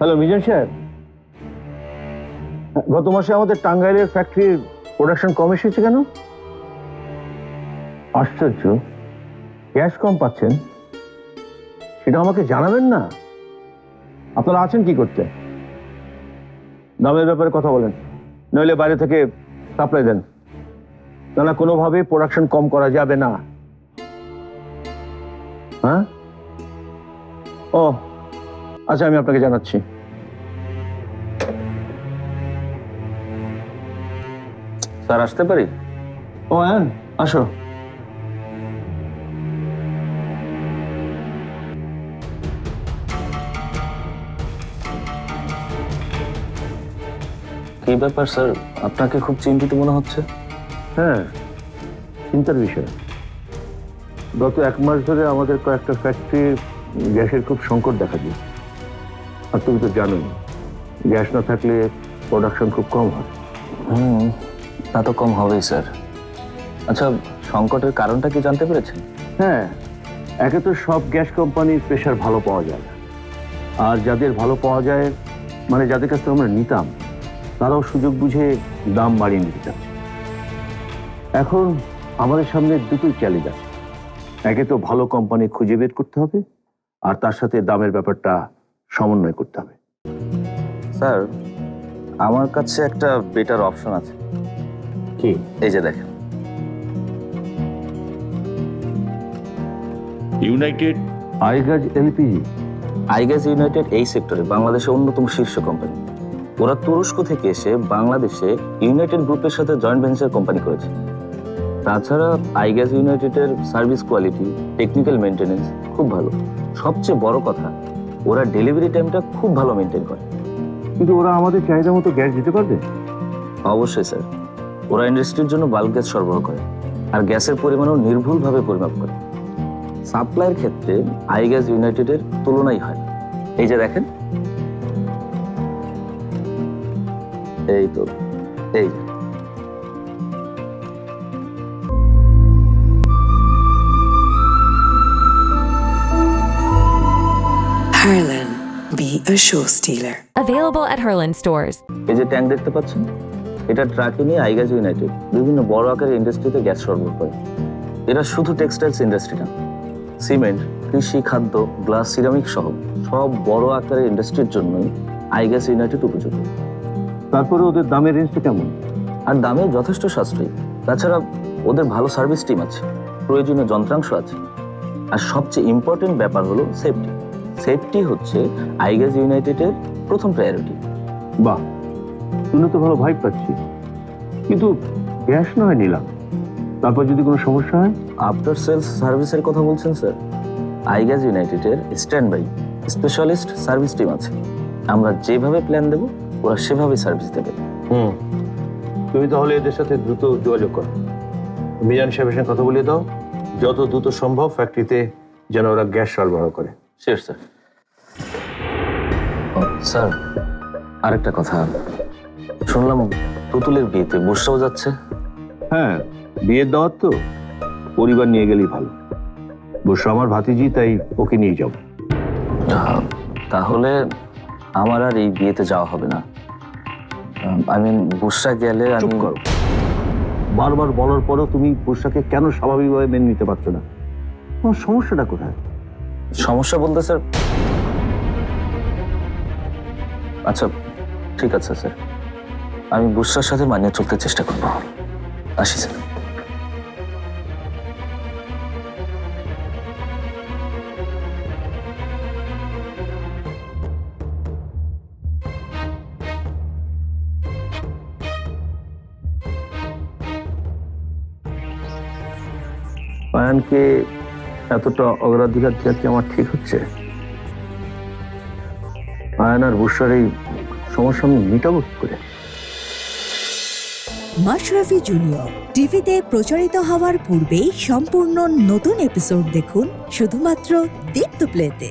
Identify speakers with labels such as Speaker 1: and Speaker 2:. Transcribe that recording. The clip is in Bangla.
Speaker 1: হ্যালো মিজান সাহেব। গত মাসে আমাদের টাঙ্গাইলের ফ্যাক্টরির প্রোডাকশন কম এসেছে কেন? আশ্চর্য। গ্যাস কম পাচ্ছেন? সেটা আমাকে জানাবেন না? আপনারা আছেন কি করতে? দামের ব্যাপারে কথা বলেন। নইলে বাইরে থেকে সাপ্লাই দেন। না কোনোভাবে প্রোডাকশন কম করা যাবে না। হ্যাঁ? ও আচ্ছা আমি আপনাকে জানাচ্ছি।
Speaker 2: স্যার আসতে পারি?
Speaker 1: ও হ্যাঁ আসো।
Speaker 2: কি ব্যাপার স্যার? আপনাকে খুব চিন্তিত মনে হচ্ছে?
Speaker 1: হ্যাঁ চিন্তার বিষয়। গত এক মাস ধরে আমাদের কয়েকটা ফ্যাক্টরি গ্যাসের খুব সংকট দেখা দিয়েছে। আর তুমি তো জানোই গ্যাস না থাকলে প্রোডাকশন খুব কম হয়।
Speaker 2: হুম তা তো কম হবেই স্যার। আচ্ছা সংকটের কারণটা কি জানতে পেরেছেন?
Speaker 1: হ্যাঁ একে তো সব গ্যাস কোম্পানির প্রেশার ভালো পাওয়া যায়। না আর যাদের ভালো পাওয়া যায় মানে যাদের কাছ থেকে আমরা নিতাম তারাও সুযোগ বুঝে দাম বাড়িয়ে নিতে চাচ্ছে এখন আমাদের সামনে দুটোই চ্যালেঞ্জ আছে। একে তো ভালো কোম্পানি খুঁজে বের করতে হবে আর তার সাথে দামের ব্যাপারটা সমন্বয় করতে হবে।
Speaker 2: স্যার আমার কাছে একটা বেটার অপশন আছে।
Speaker 1: কি?
Speaker 2: এই যে দেখেন।
Speaker 1: United iGas LPG.
Speaker 2: IGas United এই সেক্টরে বাংলাদেশের অন্যতম শীর্ষ কোম্পানি। ওরা তুরস্ক থেকে এসে বাংলাদেশে ইউনাইটেড গ্রুপের সাথে জয়েন্ট ভেঞ্চার কোম্পানি করেছে। তাছাড়া আইগ্যাস ইউনাইটেডের সার্ভিস কোয়ালিটি টেকনিক্যাল মেনটেনেন্স খুব ভালো। সবচেয়ে বড় কথা ওরা ডেলিভারি টাইমটা খুব ভালো মেনটেন করে।
Speaker 1: কিন্তু ওরা আমাদের চাহিদা মতো গ্যাস দিতে পারবে?
Speaker 2: অবশ্যই স্যার ওরা ইন্ডাস্ট্রির জন্য বাল্ক গ্যাস সরবরাহ করে আর গ্যাসের পরিমাণও নির্ভুলভাবে পরিমাপ করে। সাপ্লাইয়ের ক্ষেত্রে আই গ্যাস ইউনাইটেডের তুলনাই হয়। এই যে দেখেন। এই তো এই যে।
Speaker 3: Harlan, be a show stealer.
Speaker 4: Available at Herland stores.
Speaker 2: এই যে ট্যাঙ্ক দেখতে পাচ্ছেন এটা ট্রাকে নিয়ে আইগাস ইউনাইটেড বিভিন্ন বড় আকারের ইন্ডাস্ট্রিতে গ্যাস সরবরাহ করে এরা শুধু টেক্সটাইলস ইন্ডাস্ট্রি না সিমেন্ট কৃষি খাদ্য গ্লাস সিরামিক সহ সব বড় আকারের ইন্ডাস্ট্রির জন্যই আইগ্যাস ইউনাইটেড উপযোগী
Speaker 1: তারপরে ওদের দামের রেঞ্জটা কেমন
Speaker 2: আর দামে যথেষ্ট সাশ্রয়ী তাছাড়া ওদের ভালো সার্ভিস টিম আছে প্রয়োজনীয় যন্ত্রাংশ আছে আর সবচেয়ে ইম্পর্টেন্ট ব্যাপার হলো সেফটি সেফটি হচ্ছে আইগ্যাস ইউনাইটেডের প্রথম প্রায়োরিটি
Speaker 1: বাহ শুনে তো ভালো ভাইব পাচ্ছি। কিন্তু গ্যাস নয় নিলাম। তারপর যদি কোনো সমস্যা হয়?
Speaker 2: আফটার সেলস সার্ভিসের কথা বলছেন স্যার আইগ্যাস ইউনাইটেডের stand by specialist service team আছে। আমরা যেভাবে প্ল্যান দেব ওরা সেভাবে সার্ভিস দেবে।
Speaker 1: হুম। তুমি তাহলে এদের সাথে দ্রুত যোগাযোগ করো। মিজান সাহেবের সঙ্গে কথা বলে দাও। যত দ্রুত সম্ভব ফ্যাক্টরিতে যেন ওরা গ্যাস সরবরাহ করে।
Speaker 2: শিওর স্যার স্যার আরেকটা কথা। শুনলাম পুতুলের বিয়েতে বুসরাও যাচ্ছে।
Speaker 1: হ্যাঁ বিয়ের দাওয়াত তো। পরিবার নিয়ে গেলেই ভালো। বসু আমার ভাতিজি তাই ওকে নিয়ে যাব।
Speaker 2: তাহলে আমার আর এই বিয়েতে যাওয়া হবে না। আই মিন বুসরা গেলে
Speaker 1: চুপ
Speaker 2: আমি
Speaker 1: করো। বারবার বলার পরেও তুমি পোশাকে কেন স্বাভাবিকভাবে মেনে নিতে পারছ না? তোমার সমস্যাটা কোথায়?
Speaker 2: সমস্যা বলতে স্যার আচ্ছা ঠিক আছে স্যার। আমি বুসরার সাথে মানিয়ে চলতে চেষ্টা করব। আসি স্যার।
Speaker 1: পায়ানকে এতটা অগ্রাধিকার দেওয়া কি আমার ঠিক হচ্ছে? আয়নার বুসার এই সমস্যা আমি মেটাবো কি করে?
Speaker 5: মাশরাফি জুনিয়র, টিভিতে প্রচারিত হওয়ার পূর্বেই সম্পূর্ণ নতুন এপিসোড দেখুন শুধুমাত্র দীপ্ত প্লেতে